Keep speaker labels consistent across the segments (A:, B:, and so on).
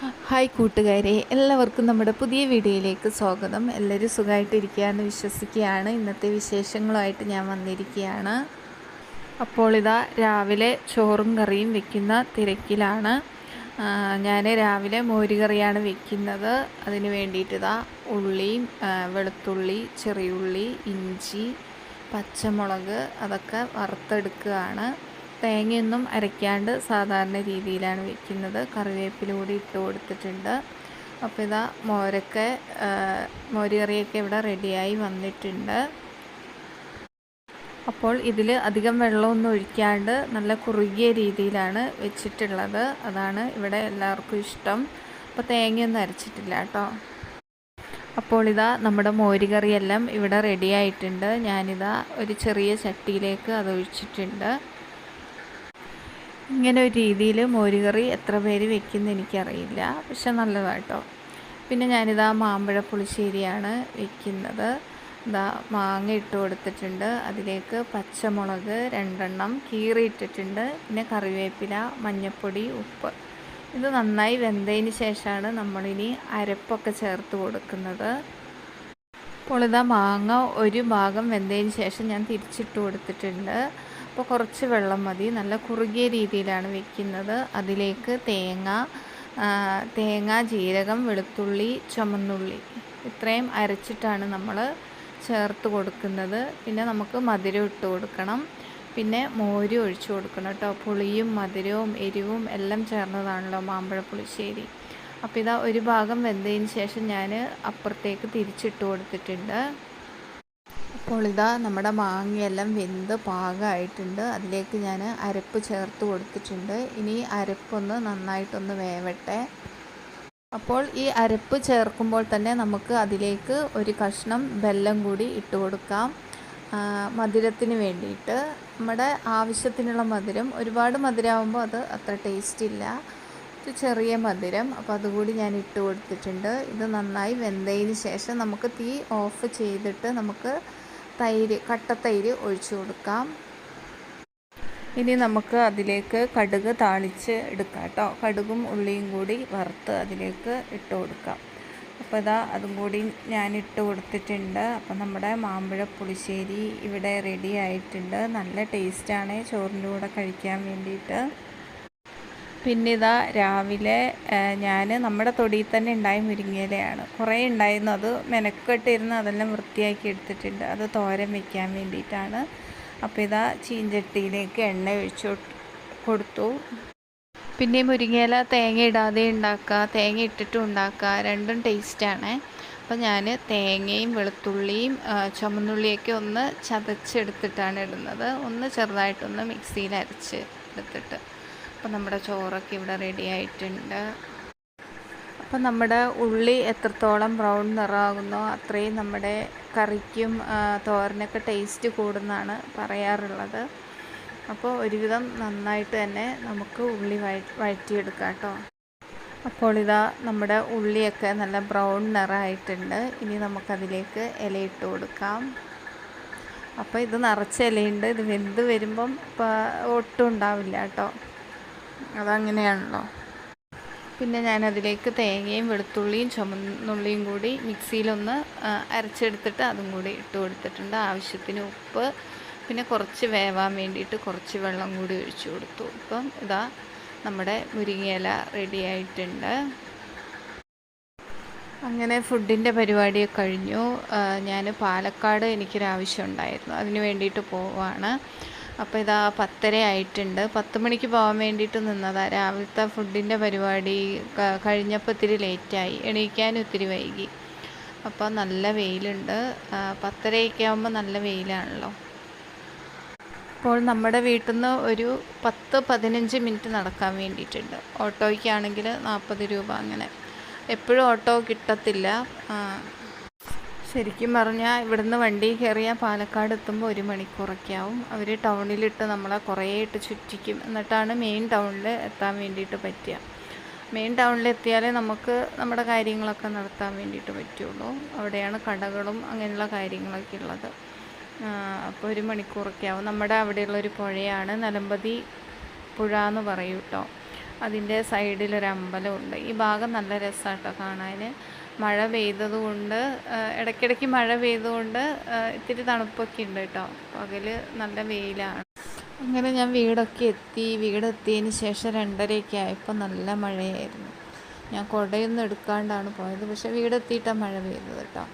A: Hi കൂട്ടുകാരെ എല്ലാവർക്കും നമ്മുടെ പുതിയ വീഡിയോയിലേക്ക് സ്വാഗതം. എല്ലാവരും സുഖമായിട്ടിരിക്കുകയെന്ന് വിശ്വസിക്കുകയാണ്. ഇന്നത്തെ വിശേഷങ്ങളുമായിട്ട് ഞാൻ വന്നിരിക്കുകയാണ്. അപ്പോൾ ഇതാ രാവിലെ ചോറും കറിയും വെക്കുന്ന തിരക്കിലാണ്. ഞാൻ രാവിലെ മോരുകറിയാണ് വെക്കുന്നത്. അതിന് വേണ്ടിയിട്ട് ഇതാ ഉള്ളിയും വെളുത്തുള്ളി ചെറിയുള്ളി ഇഞ്ചി പച്ചമുളക് അതൊക്കെ വറുത്തെടുക്കുകയാണ്. തേങ്ങയൊന്നും അരയ്ക്കാണ്ട് സാധാരണ രീതിയിലാണ് വെക്കുന്നത്. കറിവേപ്പില കൂടി ഇട്ട് കൊടുത്തിട്ടുണ്ട്. അപ്പോൾ ഇതാ മോരൊക്കെ മോരുകറിയൊക്കെ ഇവിടെ റെഡിയായി വന്നിട്ടുണ്ട്. അപ്പോൾ ഇതിൽ അധികം വെള്ളമൊന്നും ഒഴിക്കാണ്ട് നല്ല കുറുകിയ രീതിയിലാണ് വെച്ചിട്ടുള്ളത്. അതാണ് ഇവിടെ എല്ലാവർക്കും ഇഷ്ടം. അപ്പോൾ തേങ്ങയൊന്നും അരച്ചിട്ടില്ല കേട്ടോ. അപ്പോൾ ഇതാ നമ്മുടെ മോരുകറിയെല്ലാം ഇവിടെ റെഡിയായിട്ടുണ്ട്. ഞാനിതാ ഒരു ചെറിയ ചട്ടിയിലേക്ക് അത് ഒഴിച്ചിട്ടുണ്ട്. ഇങ്ങനെ ഒരു രീതിയിൽ മോരുകറി എത്ര പേര് വെക്കുന്ന എനിക്കറിയില്ല. പക്ഷെ നല്ലതാട്ടോ. പിന്നെ ഞാനിതാ മാമ്പഴ പുളിശ്ശേരിയാണ് വെക്കുന്നത്. ഇതാ മാങ്ങ ഇട്ട് കൊടുത്തിട്ടുണ്ട്. അതിലേക്ക് പച്ചമുളക് രണ്ടെണ്ണം കീറിയിട്ടിട്ടുണ്ട് പിന്നെ കറിവേപ്പില മഞ്ഞൾപ്പൊടി ഉപ്പ്. ഇത് നന്നായി വെന്തതിന് ശേഷമാണ് നമ്മളിനി അരപ്പൊക്കെ ചേർത്ത് കൊടുക്കുന്നത്. അപ്പോൾ ഇതാ മാങ്ങ ഒരു ഭാഗം വെന്തതിന് ശേഷം ഞാൻ തിരിച്ചിട്ട് കൊടുത്തിട്ടുണ്ട്. അപ്പോൾ കുറച്ച് വെള്ളം മതി. നല്ല കുറുകിയ രീതിയിലാണ് വെക്കുന്നത്. അതിലേക്ക് തേങ്ങ തേങ്ങ ജീരകം വെളുത്തുള്ളി ചുമന്നുള്ളി ഇത്രയും അരച്ചിട്ടാണ് നമ്മൾ ചേർത്ത് കൊടുക്കുന്നത്. പിന്നെ നമുക്ക് മധുരം ഇട്ട് കൊടുക്കണം. പിന്നെ മോര് ഒഴിച്ചു കൊടുക്കണം കേട്ടോ. പുളിയും മധുരവും എരിവും എല്ലാം ചേർന്നതാണല്ലോ മാമ്പഴ പുളിശ്ശേരി. അപ്പോൾ ഇതാ ഒരു ഭാഗം വെന്തതിന് ശേഷം ഞാൻ അപ്പുറത്തേക്ക് തിരിച്ചിട്ട് കൊടുത്തിട്ടുണ്ട്. അപ്പോൾ ഇതാ നമ്മുടെ മാങ്ങയെല്ലാം വെന്ത് പാകമായിട്ടുണ്ട് അതിലേക്ക് ഞാൻ അരപ്പ് ചേർത്ത് കൊടുത്തിട്ടുണ്ട്. ഇനി അരപ്പൊന്ന് നന്നായിട്ടൊന്ന് വേവട്ടെ. അപ്പോൾ ഈ അരപ്പ് ചേർക്കുമ്പോൾ തന്നെ നമുക്ക് അതിലേക്ക് ഒരു കഷ്ണം വെല്ലം കൂടി ഇട്ട് കൊടുക്കാം. മധുരത്തിന് വേണ്ടിയിട്ട്. നമ്മുടെ ആവശ്യത്തിനുള്ള മധുരം. ഒരുപാട് മധുരമാകുമ്പോൾ അത് അത്ര ടേസ്റ്റ് ഇല്ല. ചെറിയ മധുരം. അപ്പോൾ അതുകൂടി ഞാൻ ഇട്ട് കൊടുത്തിട്ടുണ്ട്. ഇത് നന്നായി വെന്തതിന് ശേഷം നമുക്ക് തീ ഓഫ് ചെയ്തിട്ട് നമുക്ക് തൈര് കട്ട തൈര് ഒഴിച്ചു കൊടുക്കാം. ഇനി നമുക്ക് അതിലേക്ക് കടുക് താളിച്ച് എടുക്കാം കേട്ടോ. കടുകും ഉള്ളിയും കൂടി വറുത്ത് അതിലേക്ക് ഇട്ട് കൊടുക്കാം. അപ്പോൾ ഇതാ അതും കൂടി ഞാൻ ഇട്ട് കൊടുത്തിട്ടുണ്ട്. അപ്പോൾ നമ്മുടെ മാമ്പഴ പുളിശ്ശേരി ഇവിടെ റെഡി ആയിട്ടുണ്ട്. നല്ല ടേസ്റ്റാണ് ചോറിന്റെ കൂടെ കഴിക്കാൻ വേണ്ടിയിട്ട്. പിന്നെ ഇതാ രാവിലെ ഞാൻ നമ്മുടെ തൊടിയിൽ തന്നെ ഉണ്ടായ മുരിങ്ങയിലയാണ്. കുറേ ഉണ്ടായിരുന്നു. അത് മെനക്കെട്ടിരുന്ന് അതെല്ലാം വൃത്തിയാക്കി എടുത്തിട്ടുണ്ട്. അത് തോരൻ വയ്ക്കാൻ വേണ്ടിയിട്ടാണ്. അപ്പോൾ ഇതാ ചീഞ്ചട്ടിയിലേക്ക് എണ്ണ ഒഴിച്ചു കൊടുത്തു. പിന്നെ മുരിങ്ങയില തേങ്ങ ഇടാതെ ഉണ്ടാക്കുക തേങ്ങ ഇട്ടിട്ടും ഉണ്ടാക്കുക. രണ്ടും ടേസ്റ്റാണ് അപ്പോൾ ഞാൻ തേങ്ങയും വെളുത്തുള്ളിയും ചുമന്നുള്ളിയൊക്കെ ഒന്ന് ചതച്ചെടുത്തിട്ടാണ് ഇടുന്നത്. ഒന്ന് ചെറുതായിട്ടൊന്ന് മിക്സിയിൽ അരച്ച് എടുത്തിട്ട്. അപ്പോൾ നമ്മുടെ ചോറൊക്കെ ഇവിടെ റെഡി ആയിട്ടുണ്ട്. അപ്പം നമ്മുടെ ഉള്ളി എത്രത്തോളം ബ്രൗൺ നിറമാകുന്നോ അത്രയും നമ്മുടെ കറിക്കും തോരനൊക്കെ ടേസ്റ്റ് കൂടുന്നതാണ് പറയാറുള്ളത്. അപ്പോൾ ഒരുവിധം നന്നായിട്ട് തന്നെ നമുക്ക് ഉള്ളി വഴ വഴറ്റിയെടുക്കാം കേട്ടോ. അപ്പോൾ ഇതാ നമ്മുടെ ഉള്ളിയൊക്കെ നല്ല ബ്രൗൺ നിറമായിട്ടുണ്ട് ഇനി നമുക്കതിലേക്ക് ഇലയിട്ട് കൊടുക്കാം. അപ്പോൾ ഇത് നിറച്ച ഇലയുണ്ട്. ഇത് വെന്ത് വരുമ്പം ഒട്ടും ഉണ്ടാവില്ല കേട്ടോ. അതങ്ങനെയാണല്ലോ. പിന്നെ ഞാനതിലേക്ക് തേങ്ങയും വെളുത്തുള്ളിയും ചുമന്നുള്ളിയും കൂടി മിക്സിയിലൊന്ന് അരച്ചെടുത്തിട്ട് അതും കൂടി ഇട്ട് കൊടുത്തിട്ടുണ്ട്. ആവശ്യത്തിന് ഉപ്പ് പിന്നെ കുറച്ച് വേവാൻ വേണ്ടിയിട്ട് കുറച്ച് വെള്ളം കൂടി ഒഴിച്ചു കൊടുത്തു. ഇപ്പം ഇതാ നമ്മുടെ മുരിങ്ങയില റെഡി ആയിട്ടുണ്ട്. അങ്ങനെ ഫുഡിന്റെ പരിപാടിയൊക്കെ കഴിഞ്ഞു. ഞാൻ പാലക്കാട് എനിക്കൊരാവശ്യം ഉണ്ടായിരുന്നു. അതിന് വേണ്ടിയിട്ട് പോവാണ്. അപ്പോൾ ഇതാ പത്തര ആയിട്ടുണ്ട്. പത്ത് മണിക്ക് പോകാൻ വേണ്ടിയിട്ട് നിന്നതാണ് രാവിലത്തെ ഫുഡിന്റെ പരിപാടി കഴിഞ്ഞപ്പോൾ ഇത്തിരി ലേറ്റായി എണീക്കാനും ഒത്തിരി വൈകി. അപ്പോൾ നല്ല വെയിലുണ്ട്. പത്തരയൊക്കെ ആകുമ്പോൾ നല്ല വെയിലാണല്ലോ. അപ്പോൾ നമ്മുടെ വീട്ടിൽ നിന്ന് ഒരു പത്ത് പതിനഞ്ച് മിനിറ്റ് നടക്കാൻ വേണ്ടിയിട്ടുണ്ട്. ഓട്ടോയ്ക്കാണെങ്കിൽ നാൽപ്പത് രൂപ അങ്ങനെ. എപ്പോഴും ഓട്ടോ കിട്ടത്തില്ല. ശരിക്കും പറഞ്ഞാൽ ഇവിടുന്ന് വണ്ടി കയറിയാൽ പാലക്കാട് എത്തുമ്പോൾ ഒരു മണിക്കൂറൊക്കെ ആവും അവർ ടൗണിലിട്ട് നമ്മളെ കുറേ ഇട്ട് ചുറ്റിക്കും. എന്നിട്ടാണ് മെയിൻ ടൗണിൽ എത്താൻ വേണ്ടിയിട്ട് പറ്റുക മെയിൻ ടൗണിൽ എത്തിയാലേ നമുക്ക് നമ്മുടെ കാര്യങ്ങളൊക്കെ നടത്താൻ വേണ്ടിയിട്ട് പറ്റുള്ളൂ. അവിടെയാണ് കടകളും അങ്ങനെയുള്ള കാര്യങ്ങളൊക്കെ ഉള്ളത്. അപ്പോൾ ഒരു മണിക്കൂറൊക്കെ ആവും നമ്മുടെ അവിടെയുള്ളൊരു പുഴയാണ് നിലമ്പതി പുഴ എന്ന് പറയും കേട്ടോ അതിന്റെ അമ്പലമുണ്ട് ഈ ഭാഗം നല്ല രസമാട്ടോ കാണാൻ മഴ പെയ്തതുകൊണ്ട് ഇടയ്ക്കിടയ്ക്ക് മഴ പെയ്തുകൊണ്ട് ഇത്തിരി തണുപ്പൊക്കെ ഉണ്ട് കേട്ടോ. പകൽ നല്ല വെയിലാണ്. അങ്ങനെ ഞാൻ വീടൊക്കെ എത്തി. വീടെത്തിയതിന് ശേഷം രണ്ടരയൊക്കെ ആയപ്പോൾ നല്ല മഴയായിരുന്നു. ഞാൻ കുടയൊന്നും എടുക്കാണ്ടാണ് പോയത്. പക്ഷേ വീടെത്തിയിട്ടാണ് മഴ പെയ്തത് കേട്ടോ.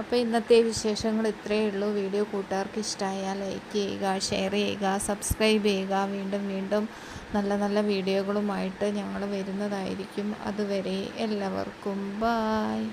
A: അപ്പോൾ ഇന്നത്തെ വിശേഷങ്ങൾ ഇത്രയേ ഉള്ളൂ. വീഡിയോ കൂട്ടുകാർക്ക് ഇഷ്ടമായാൽ ലൈക്ക് ചെയ്യുക ഷെയർ ചെയ്യുക സബ്സ്ക്രൈബ് ചെയ്യുക. വീണ്ടും വീണ്ടും നല്ല നല്ല വീഡിയോകളുമായിട്ട് ഞങ്ങൾ വരുന്നതായിരിക്കും. അതുവരെ എല്ലാവർക്കും ബായ്